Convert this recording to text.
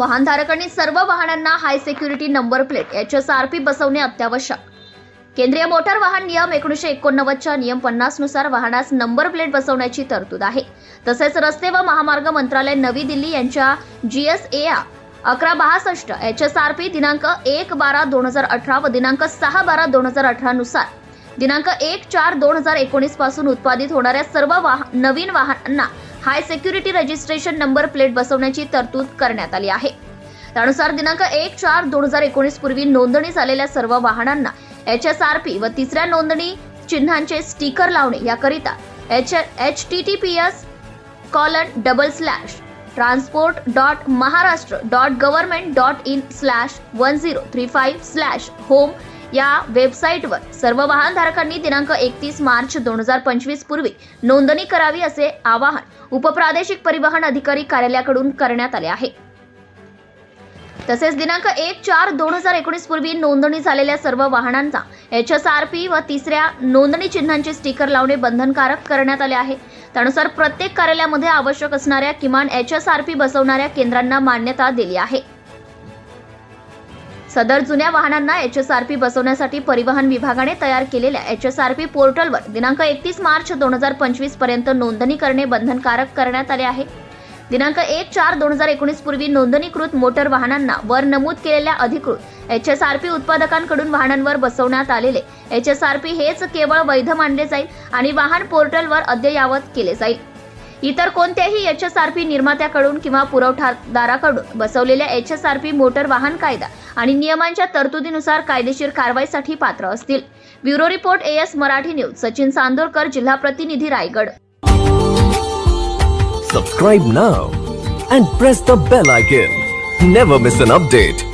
वाहनधारकांनी सर्व वाहनांना high security number plate H S R P बसवणे अत्यावश्यक. केंद्रीय मोटार वाहन नियम एकोणीशे एकोणनव्वदच्या नियम पन्नासनुसार वाहनास नंबर प्लेट बसवण्याची तरतूद आहे. तसेच रस्ते व महामार्ग मंत्रालय नवी दिल्ली यांच्या जी एस ए अकरा बासष्ट एच एस आर पी दिनांक एक बारा दोन हजार अठरा व दिनांक सहा बारा दोन हजार अठरा नुसार दिनांक एक चार दोन हजार एकोणीसपासून उत्पादित होणाऱ्या सर्व वाह नवीन वाहनांना high security registration number plate बसवण्याची तरतूद करण्यात आली आहे. त्यानुसार दिनांक एक चार दोन हजार एकोणीस पूर्वी नोंदणी झालेल्या सर्व वाहनांना एच एस आर पी व तिसऱ्या नोंदणी चिन्हांचे स्टिकर लावणे याकरिता H H T T P S colon double slash transport dot Maharashtra dot government dot in slash one zero three five slash home या वेबसाईटवर सर्व वाहनधारकांनी दिनांक एकतीस मार्च दोन हजार पंचवीस पूर्वी नोंदणी करावी असे आवाहन उपप्रादेशिक परिवहन अधिकारी कार्यालयाकडून करण्यात आले आहे. तसेच दिनांक एक चार दोन हजार एकोणीस पूर्वी नोंदणी झालेल्या सर्व वाहनांचा एच एस आर पी व तिसऱ्या नोंदणी चिन्हांचे स्टिकर लावणे बंधनकारक करण्यात आले आहे. त्यानुसार प्रत्येक कार्यालयामध्ये आवश्यक असणाऱ्या किमान एच एस आर पी बसवणाऱ्या केंद्रांना मान्यता दिली आहे. सदर जुन्या वाहनांना एच एस आर पी बसवण्यासाठी परिवहन विभागाने तयार केलेल्या एच एस आर पी पोर्टलवर दिनांक एकतीस मार्च दोन हजार पंचवीसपर्यंत नोंदणी करणे बंधनकारक करण्यात आले आहे. दिनांक एक चार दोन हजार एकोणीस पूर्वी नोंदणीकृत मोटर वाहनांना वर नमूद केलेल्या अधिकृत एच एस आर पी उत्पादकांकडून वाहनांवर बसवण्यात आलेले एच एस आर पी हेच केवळ वैध मानले जाईल आणि वाहन पोर्टलवर अद्ययावत केले जाईल. इतर कोणत्याही एच एस आर पी निर्मात्याकडून किंवा पुरवठादाराकडून बसवलेल्या H S R P motor वाहन कायदा आणि नियमांच्या तरतुदीनुसार कायदेशीर कारवाईसाठी पात्र असतील. Bureau report A S Marathi news Sachin Chandorkar जिल्हा प्रतिनिधी Raigad. Subscribe now and press the bell icon never miss an update